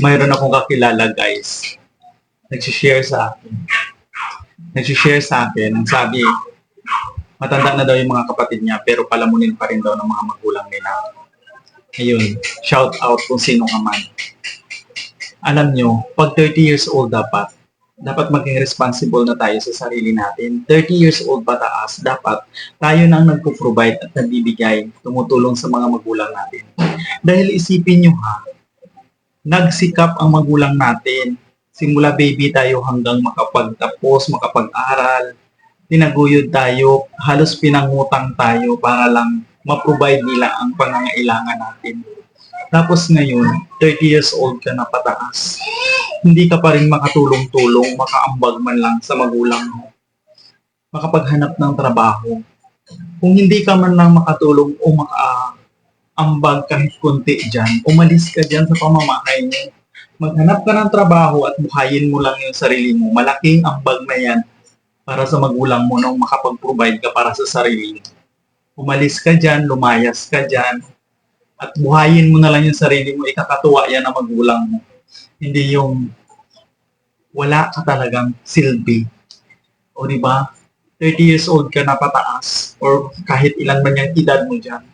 mayroon akong kakilala guys. Nagsishare sa akin. Nagsishare sa akin. Ang sabi, matanda na daw yung mga kapatid niya pero palamunin pa rin daw ng mga magulang nila. Ayun, shout out kung sino ka man. Alam nyo, pag 30 years old dapat, dapat maging responsible na tayo sa sarili natin. 30 years old pataas, dapat tayo nang nagpo-provide at nagbibigay, tumutulong sa mga magulang natin. Dahil isipin nyo ha, nagsikap ang magulang natin. Simula baby tayo hanggang makapagtapos, makapag-aral. Tinaguyod tayo, halos pinangutang tayo para lang ma-provide nila ang pangangailangan natin. Tapos ngayon, 30 years old ka na pataas. Hindi ka pa rin makatulong-tulong, makaambag man lang sa magulang mo. Makapaghanap ng trabaho. Kung hindi ka man lang makatulong o makaambag kahit konti dyan, umalis ka dyan sa pamamahay mo. Maghanap ka ng trabaho at buhayin mo lang yung sarili mo. Malaking ambag na yan para sa magulang mo nung makapag-provide ka para sa sarili mo. Umalis ka dyan, lumayas ka dyan, at buhayin mo na lang yung sarili mo, ikakatuwa yan ng magulang mo. Hindi yung wala ka talagang silbi. O di ba? 30 years old ka na pataas or kahit ilan man yung edad mo dyan,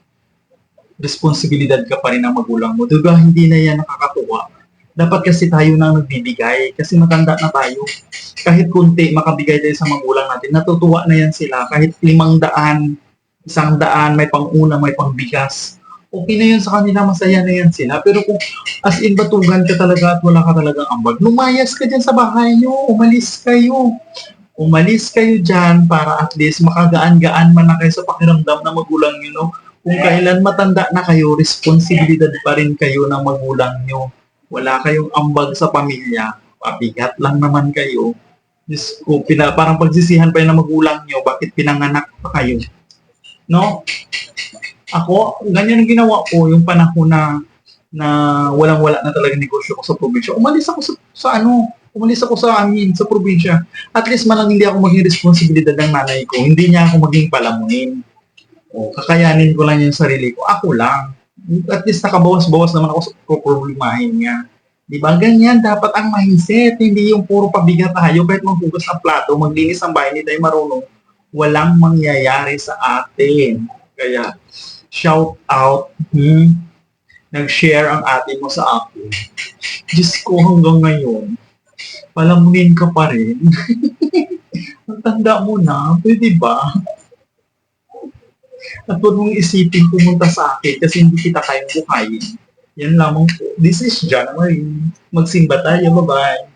responsibilidad ka pa rin ng magulang mo. Diba hindi na yan nakakatuwa? Dapat kasi tayo nang nagbibigay kasi matanda na tayo. Kahit kunti makabigay tayo sa magulang natin, natutuwa na yan sila. Kahit limang daan, isang daan, may pang-una, may pang-bigas. Okay na yun sa kanila, masaya na yan sila. Pero kung as in batugan ka talaga at wala ka talagang ambag, lumayas ka dyan sa bahay nyo, umalis kayo. Umalis kayo dyan para at least makagaan-gaan man na kayo sa pakiramdam na magulang nyo. No? Kung kailan matanda na kayo, responsibilidad pa rin kayo ng magulang nyo. Wala kayong ambag sa pamilya, pabigat lang naman kayo. Diyos ko, pina, parang pagsisihan pa yun ng magulang nyo, bakit pinanganak pa kayo? No? Ako, ganyan ang ginawa ko yung panahon na na walang-wala na talaga negosyo ko sa probinsya. Umalis ako sa, sa ano, umalis ako sa amin, sa probinsya. At least man lang hindi ako maging responsibilidad ng nanay ko. Hindi niya ako maging palamunin. O, kakayanin ko lang yung sarili ko. Ako lang. At least nakabawas-bawas naman ako sa problemahin niya. Di ba? Ganyan dapat ang mindset. Hindi yung puro pabigat tayo. Kahit maghugas ng plato, maglinis ang bahay, hindi tayo marunong. Walang mangyayari sa atin. Kaya, shout out. Hmm? Nag-share ang atin mo sa akin. Diyos ko hanggang ngayon, palamunin ka pa rin. ang tanda mo na, pwede ba? At huwag mong isipin pumunta sa akin kasi hindi kita kayang buhayin. Yan lamang po. This is John Marie. Magsimba tayo. Bye-bye.